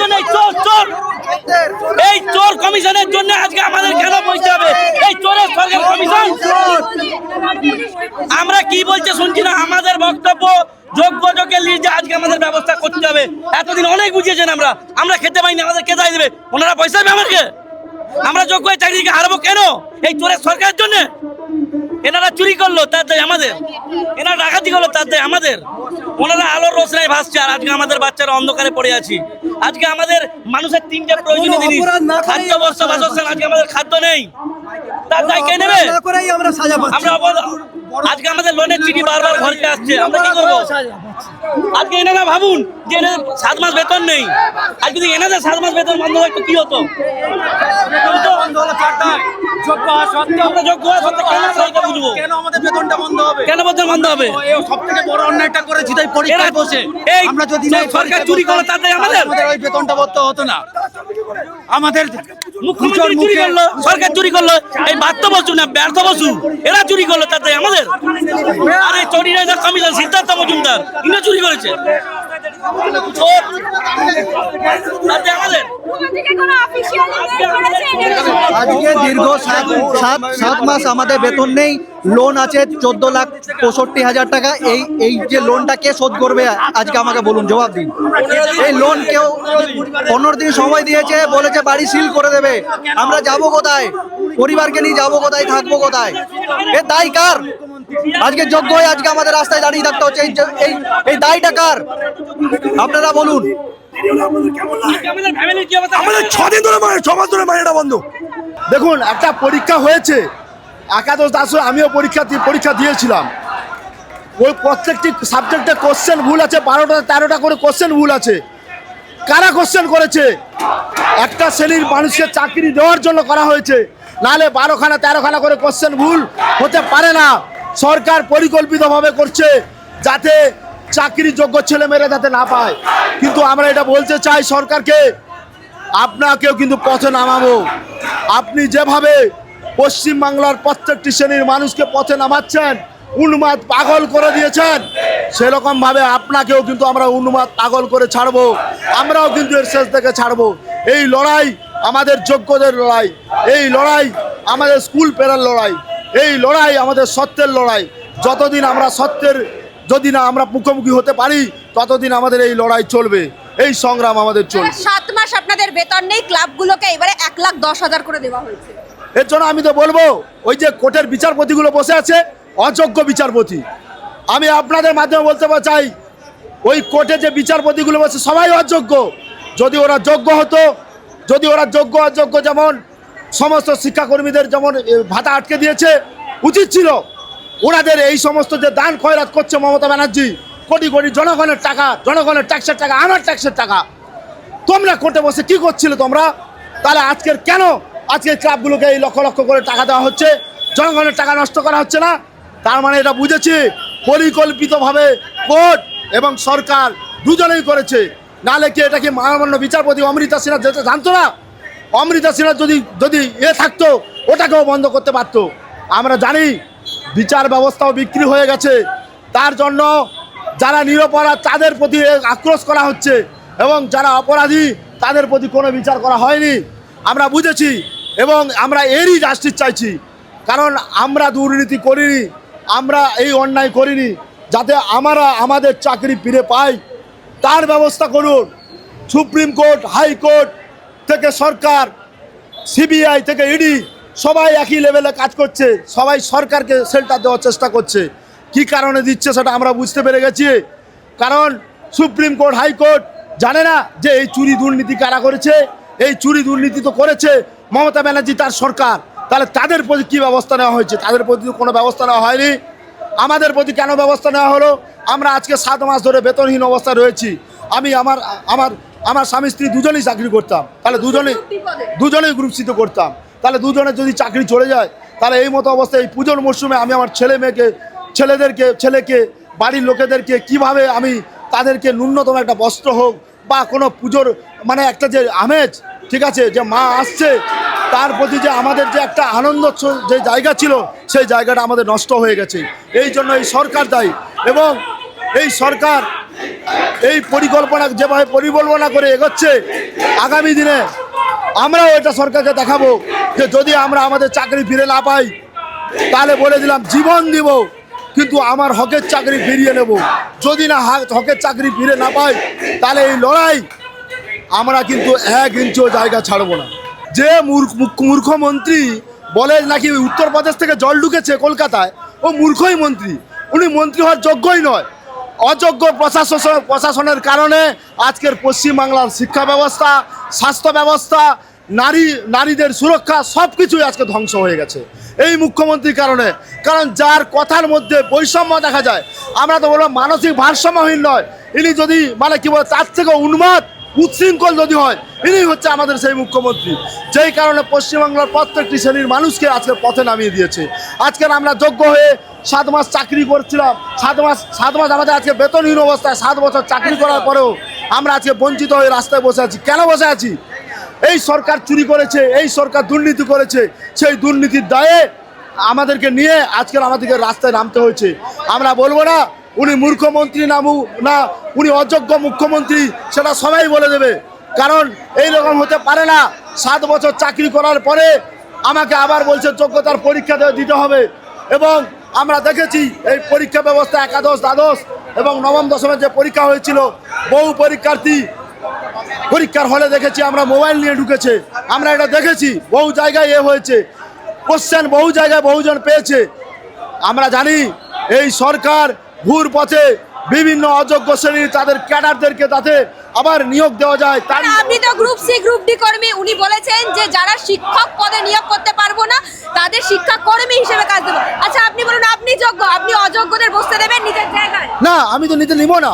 জন্য এই চোর চোর। এই চোর কমিশনের জন্য আজকে আমাদের কেন বসতে হবে? এই চোরের সরকার কমিশন। আমরা কি বলছে শুনছি না? আমাদের বক্তব্য যোগ্য যোগ্যের লিজে আজকে আমাদের ব্যবস্থা করতে হবে। এতদিন অনেক বুঝিয়েছেন আমরা। আমরা খেতে পাইনি, আমাদের দায় দেবে? ওনারা পয়সা দেবে আমাদেরকে। আমরা যোগ্য চাকরিকে হারাবো কেন? এই চোরের সরকারের জন্য। এনারা চুরি করল, তার দায় আমাদের। এনারা ডাকাতি করল, তার দায় আমাদের। ওনারা আলোর রোশনায় ভাসছে, আর আজকে আমাদের বাচ্চারা অন্ধকারে পড়ে আছি। আজকে আমাদের মানুষের তিনটা প্রয়োজনীয় জিনিস। খাদ্য বস্ত্র বাসস্থান আজকে আমাদের খাদ্য নেই। তার কে নেবে? আমরা সাজা আমরা আজকে আমাদের লোনের চিঠি বারবার ঘরকে আসছে। আমরা কি করব? আজকে এনারা ভাবুন যে এনাদের সাত মাস বেতন নেই। আর যদি এনাদের সাত মাস বেতন বন্ধ থাকতো কি হতো? আমরা বন্ধ বন্ধ যদি সরকার চুরি করে তাতে আমাদের বেতনটা বলতে হতো না। আমাদের মুখ্যমন্ত্রী চুরি করল সরকার চুরি করল এই বাধ্য বসু না ব্যর্থ বসু এরা চুরি করল তাতে আমাদের? আরে চুরি কমিশন সিদ্ধার্থ মজুমদার ইনি চুরি করেছে। আজকে দীর্ঘ সাত সাত সাত মাস আমাদের বেতন নেই লোন আছে চোদ্দ লাখ পঁয়ষট্টি হাজার টাকা। এই এই যে লোনটা কে শোধ করবে আজকে আমাকে বলুন, জবাব দিন। এই লোন কেউ পনেরো দিন সময় দিয়েছে, বলেছে বাড়ি সিল করে দেবে। আমরা যাব কোথায়? পরিবারকে নিয়ে যাব কোথায়? থাকব কোথায়? এ দায় কার? আজকে যোগ্য হয়ে আজকে আমাদের রাস্তায় দাঁড়িয়ে থাকতে হচ্ছে। এই এই এই দায়টা কার? আপনারা বলুন। আমাদের ফ্যামিলির কি অবস্থা আমাদের ছদিন ধরে মানে ছ মাস ধরে মাইনেটা বন্ধ। দেখুন একটা পরীক্ষা হয়েছে। একাদশ দাসে আমিও পরীক্ষা পরীক্ষা দিয়েছিলাম। ওই প্রত্যেকটি সাবজেক্টে কোশ্চেন ভুল আছে বারোটা তেরোটা করে কোশ্চেন ভুল আছে। কারা কোশ্চেন করেছে? একটা শ্রেণির মানুষকে চাকরি দেওয়ার জন্য করা হয়েছে। নাহলে বারোখানা তেরোখানা করে কোশ্চেন ভুল হতে পারে না। সরকার পরিকল্পিতভাবে করছে যাতে চাকরি যোগ্য ছেলে ছেলেমেয়েরা যাতে না পায়। কিন্তু আমরা এটা বলতে চাই সরকারকে, আপনাকেও কিন্তু পথে নামাবো। আপনি যেভাবে পশ্চিমবাংলার প্রত্যেকটি শ্রেণির মানুষকে পথে নামাচ্ছেন, উন্মাদ পাগল করে দিয়েছেন সেরকম ভাবে আপনাকেও কিন্তু আমরা উন্মাদ পাগল করে ছাড়বো। আমরাও কিন্তু এর শেষ থেকে ছাড়বো। এই লড়াই আমাদের যোগ্যদের লড়াই। এই লড়াই আমাদের স্কুল পেরার লড়াই। এই লড়াই আমাদের সত্যের লড়াই। যতদিন আমরা সত্যের যদি না আমরা মুখোমুখি হতে পারি ততদিন আমাদের এই লড়াই চলবে। এই সংগ্রাম আমাদের চলবে সাত মাস আপনাদের বেতন নেই ক্লাবগুলোকে এবারে এক লাখ দশ হাজার করে দেওয়া হয়েছে। এর জন্য আমি তো বলব ওই যে কোর্টের বিচারপতিগুলো বসে আছে অযোগ্য বিচারপতি। আমি আপনাদের মাধ্যমে বলতে চাই ওই কোর্টে যে বিচারপতিগুলো বসে সবাই অযোগ্য। যদি ওরা যোগ্য হতো যদি ওরা যোগ্য অযোগ্য যেমন সমস্ত শিক্ষাকর্মীদের যেমন ভাতা আটকে দিয়েছে, উচিত ছিল। ওনাদের এই সমস্ত যে দান খয়রাত করছে মমতা ব্যানার্জি, কোটি কোটি জনগণের টাকা, জনগণের ট্যাক্সের টাকা, আমার ট্যাক্সের টাকা। তোমরা কোর্টে বসে কি করছিলে তোমরা? তাহলে আজকের কেন আজকের ক্লাবগুলোকে এই লক্ষ লক্ষ করে টাকা দেওয়া হচ্ছে? জনগণের টাকা নষ্ট করা হচ্ছে না? তার মানে এটা বুঝেছি, পরিকল্পিতভাবে কোর্ট এবং সরকার দুজনেই করেছে। নালে কি এটা কি মহামান্য বিচারপতি অমৃতা সিনহা যেতে জানতো না? অমৃতা সিনহা যদি যদি এ থাকতো, ওটাকেও বন্ধ করতে পারতো। আমরা জানি বিচার ব্যবস্থাও বিক্রি হয়ে গেছে। তার জন্য যারা নিরপরাধ, তাদের প্রতি আক্রোশ করা হচ্ছে এবং যারা অপরাধী, তাদের প্রতি কোনো বিচার করা হয়নি। আমরা বুঝেছি এবং আমরা এরই জাস্টিস চাইছি। কারণ আমরা দুর্নীতি করিনি, আমরা এই অন্যায় করিনি, যাতে আমরা আমাদের চাকরি ফিরে পাই। তার ব্যবস্থা করুন। সুপ্রিম কোর্ট, হাইকোর্ট থেকে সরকার সিবিআই থেকে ইডি সবাই একই লেভেলে কাজ করছে, সবাই সরকারকে সেলটা দেওয়ার চেষ্টা করছে। কি কারণে দিচ্ছে সেটা আমরা বুঝতে পেরে গেছি। কারণ সুপ্রিম কোর্ট হাইকোর্ট জানে না যে এই চুরি দুর্নীতি কারা করেছে, এই চুরি দুর্নীতি তো করেছে মমতা ব্যানার্জি তার সরকার। তাহলে তাদের প্রতি কী ব্যবস্থা নেওয়া হয়েছে? তাদের প্রতি কোনো ব্যবস্থা নেওয়া হয়নি? আমাদের প্রতি কেন ব্যবস্থা নেওয়া হলো? আমরা আজকে সাত মাস ধরে বেতনহীন অবস্থায় রয়েছি। আমি আমার আমার আমার স্বামী স্ত্রী দুজনেই চাকরি করতাম তাহলে দুজনেই দুজনেই গ্রুপ সিতে করতাম। তাহলে দুজনের যদি চাকরি চলে যায় তাহলে এই মতো অবস্থায় এই পুজোর মরশুমে আমি আমার ছেলে মেয়েকে ছেলেদেরকে ছেলেকে বাড়ির লোকেদেরকে কীভাবে আমি তাদেরকে ন্যূনতম একটা বস্ত্র হোক বা কোনো পুজোর মানে একটা যে আমেজ ঠিক আছে যে মা আসছে তার প্রতি যে আমাদের যে একটা আনন্দ যে জায়গা ছিল সেই জায়গাটা আমাদের নষ্ট হয়ে গেছে। এই জন্য এই সরকার দায়ী এবং এই সরকার এই পরিকল্পনা যেভাবে পরিকল্পনা করে এগোচ্ছে, আগামী দিনে আমরাও এটা সরকারকে দেখাবো যে যদি আমরা আমাদের চাকরি ফিরে না পাই, তাহলে বলে দিলাম জীবন দিব, কিন্তু আমার হকের চাকরি ফিরিয়ে নেব। যদি না হকের চাকরি ফিরে না পাই, তাহলে এই লড়াই আমরা কিন্তু এক ইঞ্চিও জায়গা ছাড়বো না। যে মূর্খমন্ত্রী বলে নাকি উত্তরপ্রদেশ থেকে জল ঢুকেছে কলকাতায়, ও মূর্খই মন্ত্রী। উনি মন্ত্রী হওয়ার যোগ্যই নয়। অযোগ্য প্রশাসন প্রশাসনের কারণে আজকের পশ্চিমবাংলার শিক্ষা ব্যবস্থা, স্বাস্থ্য ব্যবস্থা, নারী, নারীদের সুরক্ষা সব কিছুই আজকে ধ্বংস হয়ে গেছে। এই মুখ্যমন্ত্রীর কারণে। কারণ যার কথার মধ্যে বৈষম্য দেখা যায়, আমরা তো বলব মানসিক ভারসাম্যহীন নয়। ইনি যদি মানে কি বলে, তার থেকে উন্মাদ উচ্ছৃঙ্খল যদি হয় ইনি হচ্ছে আমাদের সেই মুখ্যমন্ত্রী। যেই কারণে পশ্চিমবাংলার প্রত্যেকটি শ্রেণির মানুষকে আজকে পথে নামিয়ে দিয়েছে। আজকের আমরা যোগ্য হয়ে সাত মাস চাকরি করছিলাম। সাত মাস সাত মাস আমাদের আজকে বেতনহীন অবস্থায় সাত বছর চাকরি করার পরেও আমরা আজকে বঞ্চিত হয়ে রাস্তায় বসে আছি। কেন বসে আছি? এই সরকার চুরি করেছে, এই সরকার দুর্নীতি করেছে, সেই দুর্নীতির দায়ে আমাদেরকে নিয়ে আজকের আমাদেরকে রাস্তায় নামতে হয়েছে। আমরা বলব না উনি মূর্খমন্ত্রী নামু না উনি অযোগ্য মুখ্যমন্ত্রী সেটা সবাই বলে দেবে। কারণ এই রকম হতে পারে না, সাত বছর চাকরি করার পরে আমাকে আবার বলছে যোগ্যতার পরীক্ষা দিতে হবে। এবং আমরা দেখেছি এই পরীক্ষা ব্যবস্থা একাদশ, দ্বাদশ এবং নবম দশমের যে পরীক্ষা হয়েছিল, বহু পরীক্ষার্থী পরীক্ষার হলে দেখেছি আমরা মোবাইল নিয়ে ঢুকেছে। আমরা এটা দেখেছি, বহু জায়গায় এ হয়েছে। কোশ্চেন বহু জায়গায় বহুজন পেয়েছে। আমরা জানি এই সরকার ভুর পথে বিভিন্ন অযোগ্য শ্রেণির তাদের ক্যাডারদেরকে তাতে আবার নিয়োগ দেওয়া যায় তার আপনি তো গ্রুপ সি গ্রুপ ডি কর্মী উনি বলেছেন যে যারা শিক্ষক পদে নিয়োগ করতে পারব না তাদের শিক্ষা কর্মী হিসেবে কাজ দেবো। আচ্ছা আপনি বলুন আপনি যোগ্য আপনি অযোগ্যদের বসতে দেবেন নিজের জায়গায়? না আমি তো নিতে নিব না।